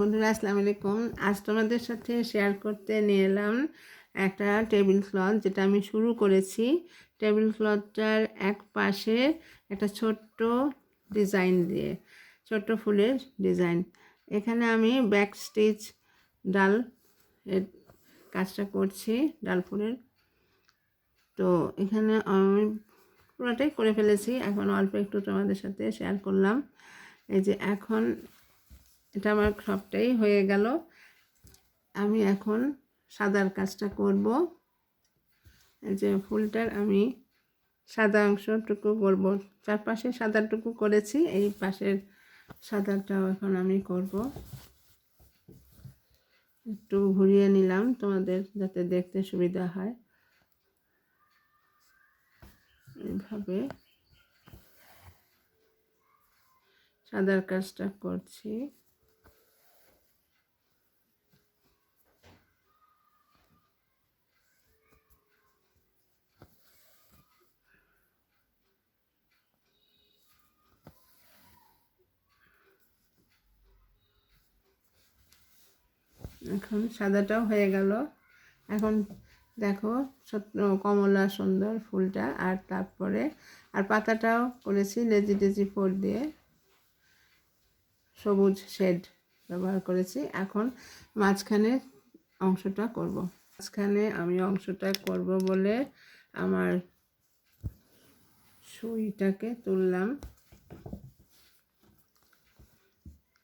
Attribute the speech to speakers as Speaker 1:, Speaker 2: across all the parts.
Speaker 1: বন্ধুরা, আসসালামু আলাইকুম। আজ তোমাদের সাথে শেয়ার করতে নিয়ে এলাম একটা টেবিল ক্লথ যেটা আমি শুরু করেছি। টেবিল ক্লথটার এক পাশে একটা ছোট্ট ডিজাইন দিয়ে, ছোট্ট ফুলের ডিজাইন এখানে আমি ব্যাক স্টিচ ডাল এর কাজটা করছি, ডাল ফুলের। তো এখানে আমি পুরোটাই করে ফেলেছি। এখন অল্প একটু তোমাদের সাথে শেয়ার করলাম। এই যে এখন এটা আমার সবটাই হয়ে গেল। আমি এখন সাদার কাজটা করব। যে ফুলটার আমি সাদা অংশটুকু করব। চারপাশে সাদাটুকু করেছি, এই পাশের সাদাটাও এখন আমি করব। একটু ঘুরিয়ে নিলাম তোমাদের যাতে দেখতে সুবিধা হয়। এইভাবে সাদার কাজটা করছি। এখন সাদাটাও হয়ে গেল। এখন দেখো কমলা সুন্দর ফুলটা, আর তারপরে, আর পাতাটাও করেছি লেজি টেজি ফোর দিয়ে। সবুজ শেড ব্যবহার করেছি। এখন মাঝখানে অংশটা করব। মাঝখানে আমি অংশটা করব বলে আমার সুইটাকে তুললাম।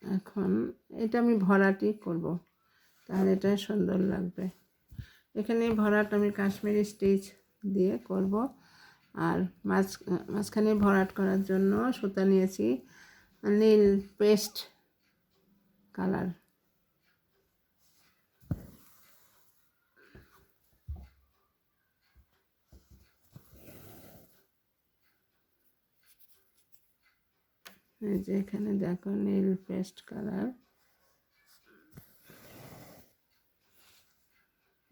Speaker 1: এখন এটা আমি ভরাটি করব। তাহলে এটা সুন্দর লাগবে। এখানে ভরাট আমি কাশ্মীরি স্টিচ দিয়ে করব। আর মাঝ, মাঝখানে ভরাট করার জন্য সুতা নিয়েছি নীল পেস্ট কালার। এই যে এখানে দেখো নীল পেস্ট কালার।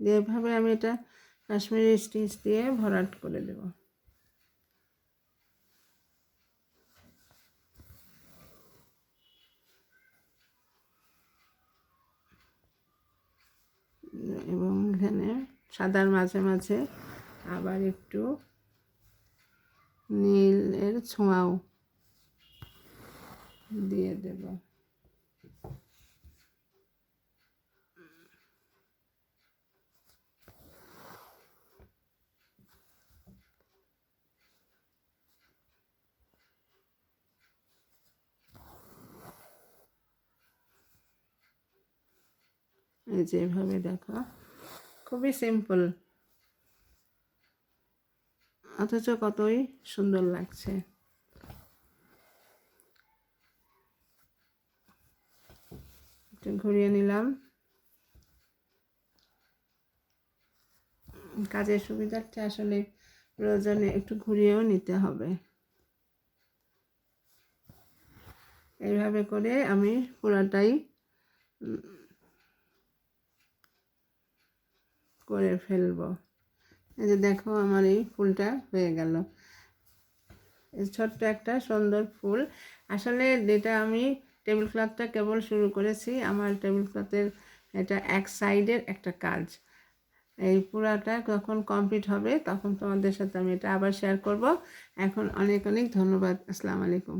Speaker 1: দিয়ে এভাবে আমি এটা কাশ্মীরি স্টিচ দিয়ে ভরাট করে দেব। এবং এখানে সাদার মাঝে মাঝে আবার একটু নীলের ছোঁয়াও দিয়ে দেব। এই যে এভাবে দেখো। খুবই সিম্পল অথচ কতই সুন্দর লাগছে। একটু ঘুরিয়ে নিলাম। কাজের সুবিধার্থে আসলে প্রয়োজনে একটু ঘুরিয়েও নিতে হবে। এইভাবে করে আমি পুরাটাই করে ফেলব। এই যে দেখো আমার এই ফুলটা হয়ে গেল। ছোট্ট একটা সুন্দর ফুল। আসলে যেটা আমি টেবিল ক্লথটা কেবল শুরু করেছি, আমার টেবিল ক্লথের এটা এক সাইডের একটা কাজ। এই পুরাটা যখন কমপ্লিট হবে, তখন তোমাদের সাথে আমি এটা আবার শেয়ার করব। এখন অনেক অনেক ধন্যবাদ। আসসালামু আলাইকুম।